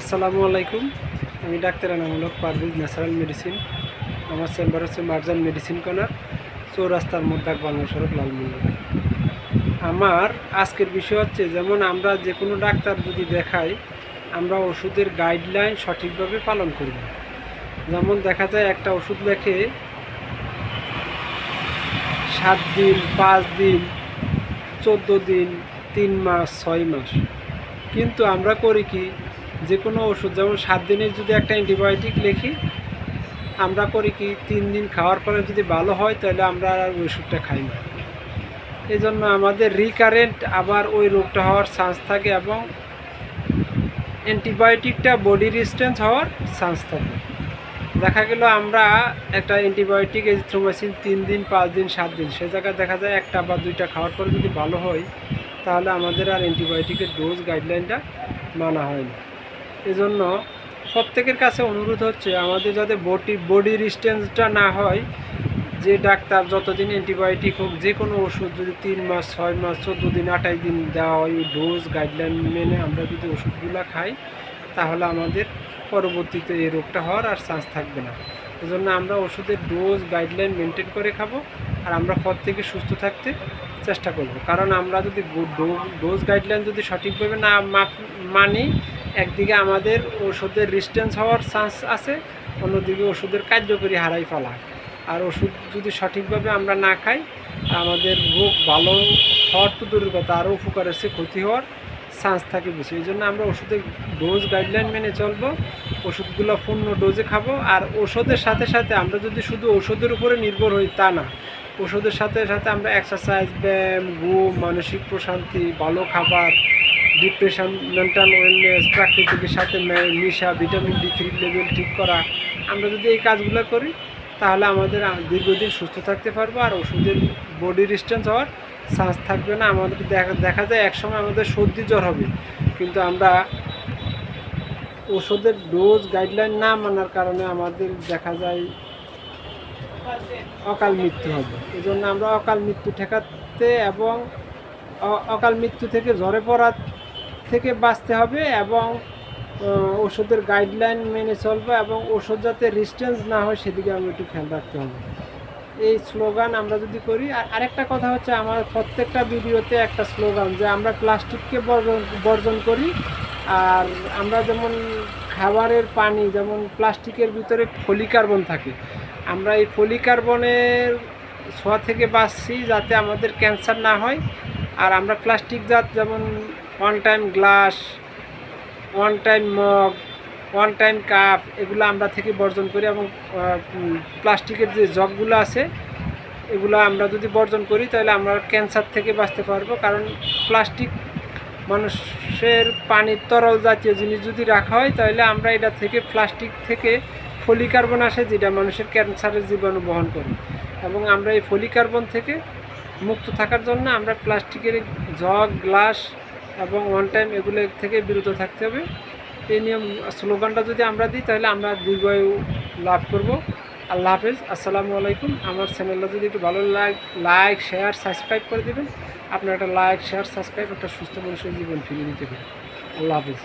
আসসালামু আলাইকুম। আমি ডাক্তার এনামূলক পারভিজ ন্যাচারাল মেডিসিন। আমার চেম্বার হচ্ছে মার্জান মেডিসিন কর্নার চৌরাস্তার মোদ্দাক বাংলা সড়ক লালমন্দির আমার আজকের বিষয় হচ্ছে, যেমন আমরা যে কোনো ডাক্তার যদি দেখাই, আমরা ওষুধের গাইডলাইন সঠিকভাবে পালন করি যেমন দেখা যায়, একটা ওষুধ লেখে, সাত দিন, পাঁচ দিন, চোদ্দ দিন, তিন মাস, ছয় মাস। কিন্তু আমরা করি কি যে কোনো ওষুধ, যেমন সাত দিনের যদি একটা অ্যান্টিবায়োটিক লিখি, আমরা করি কি, তিন দিন খাওয়ার পরে যদি ভালো হয়, তাহলে আমরা আর ওষুধটা খাই না। এই জন্য আমাদের রিকারেন্ট আবার ওই রোগটা হওয়ার চান্স থাকে এবং অ্যান্টিবায়োটিকটা বডি রেজিস্ট্যান্স হওয়ার চান্স থাকে। দেখা গেল আমরা একটা অ্যান্টিবায়োটিক এজিথ্রোমাইসিন তিন দিন, পাঁচ দিন, সাত দিন, সে জায়গায় দেখা যায় একটা বা দুইটা খাওয়ার পরে যদি ভালো হয়, তাহলে আমাদের আর অ্যান্টিবায়োটিকের ডোজ গাইডলাইনটা মানা হয় না। এজন্য প্রত্যেকের কাছে অনুরোধ হচ্ছে আমাদের যাতে বডি বডি রিস্টেন্সটা না হয়, যে ডাক্তার যতদিন অ্যান্টিবায়োটিক হোক, যে কোনো ওষুধ যদি তিন মাস, ছয় মাস, চোদ্দ দিন, আঠাশ দিন দেওয়া হয় ডোজ গাইডলাইন মেনে আমরা যদি ওষুধগুলো খাই, তাহলে আমাদের পরবর্তীতে এই রোগটা হওয়ার আর চান্স থাকবে না। এজন্য আমরা ওষুধের ডোজ গাইডলাইন মেনটেন করে খাব, আর আমরা পর থেকে সুস্থ থাকতে চেষ্টা করব। কারণ আমরা যদি ডোজ গাইডলাইন যদি সঠিকভাবে না মানি, একদিকে আমাদের ওষুধের রিস্টেন্স হওয়ার চান্স আছে, অন্যদিকে ওষুধের কার্যকরী হারাই ফেলা। আর ওষুধ যদি সঠিকভাবে আমরা না খাই, আমাদের রোগ ভালো হওয়ার তো কথা, আরও উপকার আছে ক্ষতি হওয়ার চান্স থাকে বেশি। এই জন্য আমরা ওষুধের ডোজ গাইডলাইন মেনে চলবো, ওষুধগুলো পূর্ণ ডোজে খাব। আর ওষুধের সাথে সাথে আমরা যদি শুধু ওষুধের উপরে নির্ভর হই তা না ওষুধের সাথে সাথে আমরা এক্সারসাইজ ব্যায়াম, ঘুম, মানসিক প্রশান্তি, ভালো খাবার ডিপ্রেশন মেন্টাল ওয়েলনেস প্রাকৃতিকের সাথে মিশা ভিটামিন ডি থ্রি লেভেল ঠিক করা। আমরা যদি এই কাজগুলো করি, তাহলে আমাদের দীর্ঘদিন সুস্থ থাকতে পারব আর ওষুধের বডি রিস্টেন্স হওয়ার চান্স থাকবে না। আমাদের দেখা দেখা যায় একসময় আমাদের সর্দি জ্বর হবে। কিন্তু আমরা ওষুধের ডোজ গাইডলাইন না মানার কারণে আমাদের দেখা যায় অকাল মৃত্যু হবে। এই জন্য আমরা অকাল মৃত্যু ঠেকাতে এবং অকাল মৃত্যু থেকে জ্বরে পড়া থেকে বাঁচতে হবে এবং ওষুধের গাইডলাইন মেনে চলবে এবং ওষুধ যাতে রিস্টেন্স না হয় সেদিকে আমরা একটু খেয়াল রাখতে হবে। এই স্লোগান আমরা যদি করি, আর আরেকটা কথা হচ্ছে, আমার প্রত্যেকটা ভিডিওতে একটা স্লোগান যে আমরা প্লাস্টিককে বর্জন বর্জন করি আর আমরা যেমন খাবারের পানি, যেমন প্লাস্টিকের ভিতরে ফলিকার্বন থাকে, আমরা এই ফলিকার্বনের ছোঁয়া থেকে বাঁচছি যাতে আমাদের ক্যান্সার না হয়। আর আমরা প্লাস্টিক জাত যেমন one time glass one time mug one time cup এগুলো আমরা থেকে বর্জন করি এবং প্লাস্টিকের যে জগগুলো আছে, এগুলো আমরা যদি বর্জন করি তাহলে আমরা ক্যান্সার থেকে বাঁচতে পারব। কারণ প্লাস্টিক মানুষের পানির তরল জাতীয় জিনিস যদি রাখা হয়, তাহলে আমরা এটা থেকে প্লাস্টিক থেকে ফলিকার্বন আসে, যেটা মানুষের ক্যান্সারের জীবাণু বহন করে। এবং আমরা এই ফলিকার্বন থেকে মুক্ত থাকার জন্য আমরা প্লাস্টিকের জগ, গ্লাস এবং ওয়ান টাইম এগুলো থেকে বিরত থাকতে হবে। এই নিয়ম, স্লোগানটা যদি আমরা দিই, তাহলে আমরা দীর্ঘায়ু লাভ করব। আল্লাহ হাফেজ, আসসালামু আলাইকুম। আমার চ্যানেলটা যদি একটু ভালো লাইক লাইক শেয়ার সাবস্ক্রাইব করে দেবেন। আপনার একটা লাইক শেয়ার সাবস্ক্রাইব একটা সুস্থ মানুষের জীবন ফিরিয়ে দিতে পারে আল্লাহ হাফেজ।